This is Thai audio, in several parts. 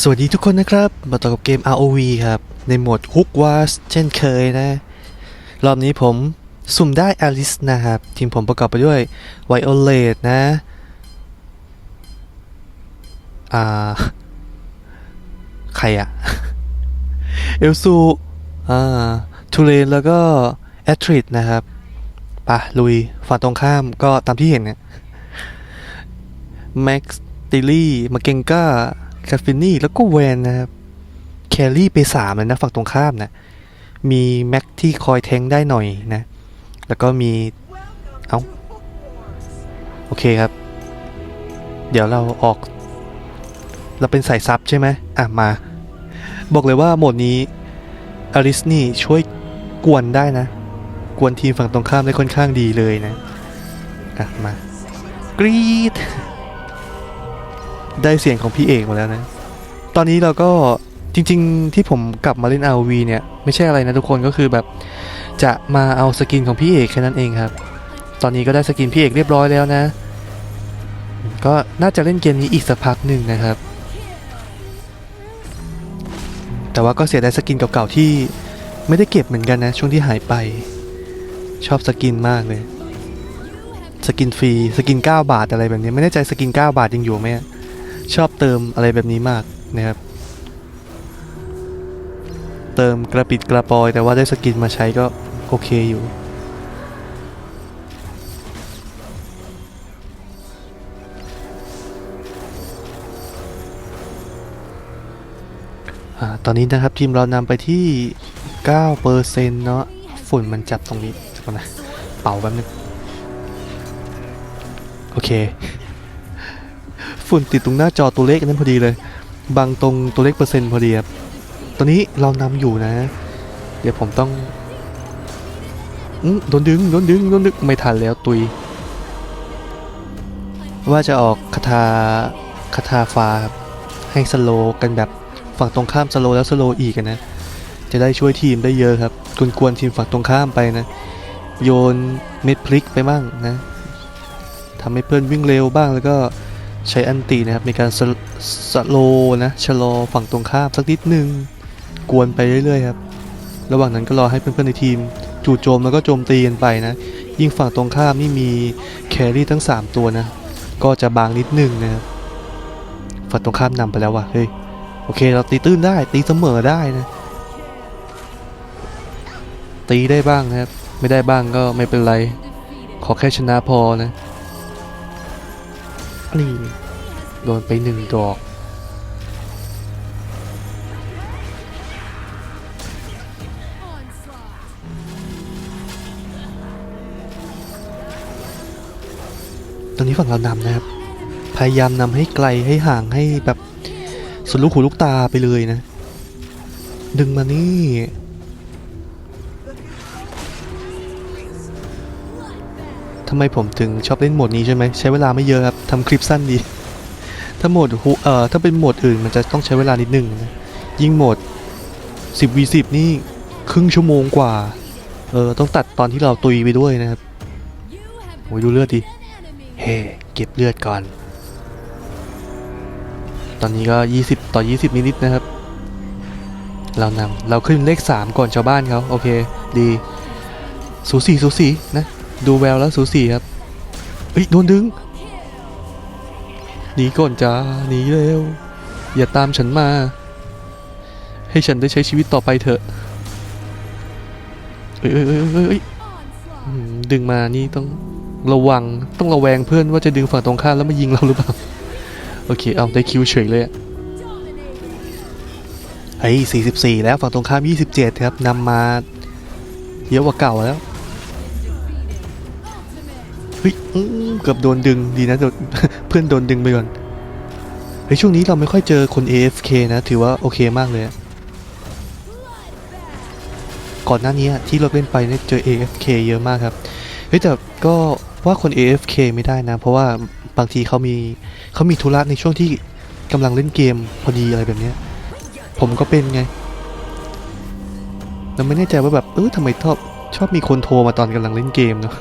สวัสดีทุกคนนะครับ มาต่อกับเกม ROV ครับ ในโหมด Hook Wars เช่นเคยนะ รอบนี้ผมสุ่มได้ Alice นะครับ ทีมผมประกอบไปด้วย Violet นะ อ่า ใครอะเอลซูอ่าทูเลนแล้วก็แอตริดนะครับปะลุยฝั่งตรงข้ามก็ตามที่เห็นเนี่ยแม็กซ์ติลี่มาเกงก้า คาฟินี่แล้วก็แวนนะครับแครี่ไปสามเลยนะฝั่งตรงข้ามนะ มีแม็กที่คอยแทงได้หน่อยนะ แล้วก็มี เอา้า โอเคครับ เดี๋ยวเราออก เราเป็นสายซับใช่ไหมอะ มา บอกเลยว่าโหมดนี้อลิสนี่ช่วยกวนได้นะ กวนทีมฝั่งตรงข้ามได้ค่อนข้างดีเลยนะ อะ มากรีด ได้เสียงของพี่เอกมาแล้วนะ ตอนนี้เราก็จริง ๆ ที่ผมกลับมาเล่น RV เนี่ย ไม่ใช่อะไรนะทุกคนก็คือแบบจะมาเอาสกินของพี่เอกแค่นั้นเองครับ ตอนนี้ก็ได้สกินพี่เอกเรียบร้อยแล้วนะ ก็น่าจะเล่นเกมนี้อีกสักพักหนึ่งนะครับ แต่ว่าก็เสียดายสกินเก่าๆที่ไม่ได้เก็บเหมือนกันนะ ช่วงที่หายไป ชอบสกินมากเลย สกินฟรี สกิน 9 บาทอะไรแบบนี้ ไม่แน่ใจสกิน 9 บาทยังอยู่ไหม ชอบเติมอะไรแบบนี้มากนะครับ เติมกระปิดกระปอยแต่ว่าได้สกินมาใช้ก็โอเคอยู่อ่าตอนนี้นะครับทีมเรานำไปที่9%เนเนาะฝุ่นมันจับตรงนี้สักนะเป่าแป๊บนึง โอเค ฝุ่นติดตรงหน้าจอตัวเลขนั้นพอดีเลย บังตรงตัวเลขเปอร์เซ็นต์พอดีครับ ตอนนี้เรานำอยู่นะ เดี๋ยวผมต้องอืมโดนดึงโดนดึงโดนดึงไม่ทันแล้วตุย ว่าจะออกคาถาคาถาฟ้าครับให้สโลกันแบบฝั่งตรงข้ามสโลแล้วสโลอีกนะ จะได้ช่วยทีมได้เยอะครับกวนๆทีมฝั่งตรงข้ามไปนะ โยนเม็ดพลิกไปบ้างนะทำให้เพื่อนวิ่งเร็วบ้างแล้วก็ ใช้อันตีนะครับในการสสโลนะชะลอฝั่งตรงข้ามสักนิดหนึ่งกวนไปเรื่อยๆครับระหว่างนั้นก็รอให้เพื่อนๆในทีมจู่โจมแล้วก็โจมตีกันไปนะ ยิ่งฝั่งตรงข้ามนี่มีแครี่ทั้ง 3 ตัวนะ ก็จะบางนิดนึงนะครับฝั่งตรงข้ามนำไปแล้วว่ะเฮ้ยโอเคเราตีตื้นได้ตีเสมอได้นะ ตีได้บ้างนะครับ ไม่ได้บ้างก็ไม่เป็นไร ขอแค่ชนะพอนะ นี่ โดนไปหนึ่งดอกตอนนี้ฝั่งเรานำนะครับ พยายามนำให้ไกลให้ห่างให้แบบสุดลูกหูลูกตาไปเลยนะ ดึงมานี่ ทำไมผมถึงชอบเล่นโหมดนี้ใช่ไหมใช้เวลาไม่เยอะครับทำคลิปสั้นดี ถ้าโหมดฮูเอ่อถ้าเป็นโหมดอื่นมันจะต้องใช้เวลานิดนึงนะยิ่งโหมด 10 v 10นี่ครึ่งชั่วโมงกว่า เออต้องตัดตอนที่เราตุยไปด้วยนะครับโอ้ยดูเลือดดิ เฮ้เก็บเลือดก่อน ตอนนี้ก็ 20 ต่อ 20 นิดๆนะครับ เรานำเราขึ้นเลข 3 ก่อนชาวบ้านเขาโอเค ดี สูสีสูสีนะ ดูแววแล้วสูสีครับเฮ้ยโดนดึงหนีก่อนจ้าหนีเร็ว อย่าตามฉันมา ให้ฉันได้ใช้ชีวิตต่อไปเถอะเอ้ยเอ้ยเอ้ยเอ้ยเอ้ยดึงมานี่ต้องระวังต้องระแวงเพื่อนว่าจะดึงฝั่งตรงข้ามแล้วมายิงเราหรือเปล่า โอเค เอาได้คิวเฉยเลยอะเฮ้ย 44 แล้วฝั่งตรงข้าม 27 ครับนำมาเยอะกว่าเก่าแล้ว เฮ้ยเกือบโดนดึงดีนะเพื่อนโดนดึงไปก่อนเฮ้ยช่วงนี้เราไม่ค่อยเจอคน AFK นะ ถือว่าโอเคมากเลย ก่อนหน้านี้ที่เราเล่นไปเนี่ยเจอ AFK เยอะมากครับเฮ้ยแต่ก็ว่าคน AFK ไม่ได้นะ เพราะว่าบางทีเขามีเขามีธุระในช่วงที่กำลังเล่นเกมพอดีอะไรแบบนี้ผมก็เป็นไงเราไม่แน่ใจว่าแบบเออทำไมชอบชอบมีคนโทรมาตอนกำลังเล่นเกมเนาะ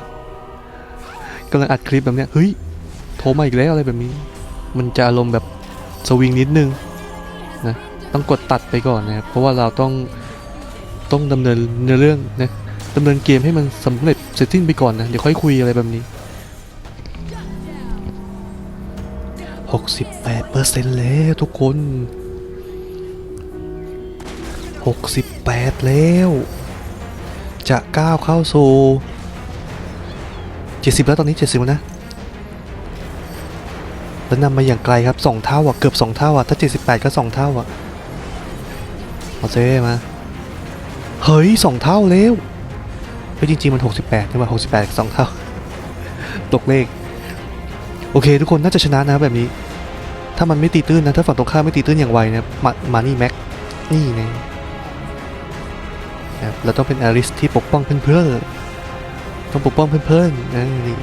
กำลังอัดคลิปแบบเนี้ยเฮ้ยโทรมาอีกแล้วอะไรแบบนี้ มันจะอารมณ์แบบสวิงนิดนึงนะต้องกดตัดไปก่อนนะครับเพราะว่าเราต้องต้องดำเนินเนื้อเรื่องนะดำเนินเกมให้มันสำเร็จเสร็จสิ้นไปก่อนนะเดี๋ยวค่อยคุยอะไรแบบนี้68เปอร์เซ็นต์แล้วทุกคน 68 แล้ว จะก้าวเข้าสู่ 70 แล้วตอนนี้ 70 แล้วนะ แล้วนำมาอย่างไกลครับ 2 เท่าอะ เกือบ 2 เท่าอะ ถ้า 78 ก็ 2 เท่าอะเอาเซมา เฮ้ย 2 เท่าแล้วเฮ้ยจริง ๆ มัน 68ใช่ป่ะ68 2 เท่า ตกเลข โอเค ทุกคนน่าจะชนะนะแบบนี้ ถ้ามันไม่ตีตื้นนะ ถ้าฝั่งตรงข้ามไม่ตีตื้นอย่างไวนะมามานี่แม็ก นี่ไงนะครับเราต้องเป็นอาริสที่ปกป้องเพื่อนๆ ต้องปกป้องเพื่อนๆนะนี่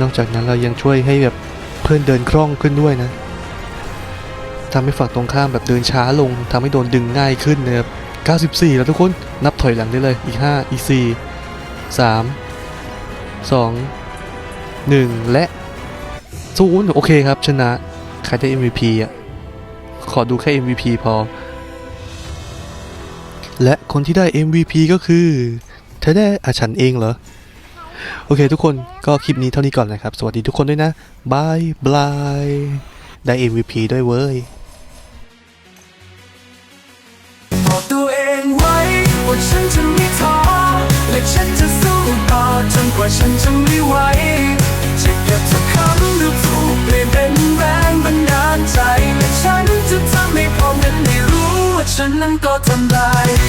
นอกจากนั้นเรายังช่วยให้แบบเพื่อนเดินคล่องขึ้นด้วยนะทำให้ฝั่งตรงข้ามแบบเดินช้าลงทำให้โดนดึงง่ายขึ้นนะครับ94 แล้วทุกคนนับถอยหลังได้เลยอีก 5 อีก 4 3 2 1 และศูนย์โอเคครับ ชนะ ใครได้ MVP อะ ขอดูแค่ MVP พอ และคนที่ได้ MVP ก็คือเธอได้อาฉันเองเหรอ โอเคทุกคนก็คลิปนี้เท่านี้ก่อนนะครับ สวัสดีทุกคนด้วยนะบายบายได้ MVP ด้วยเว้ยบอกตัวเองไว้ว่าฉันจะไม่ท้อและฉันจะสู้ต่อจนกว่าฉันจะ ฉันนั้นก็ทำได้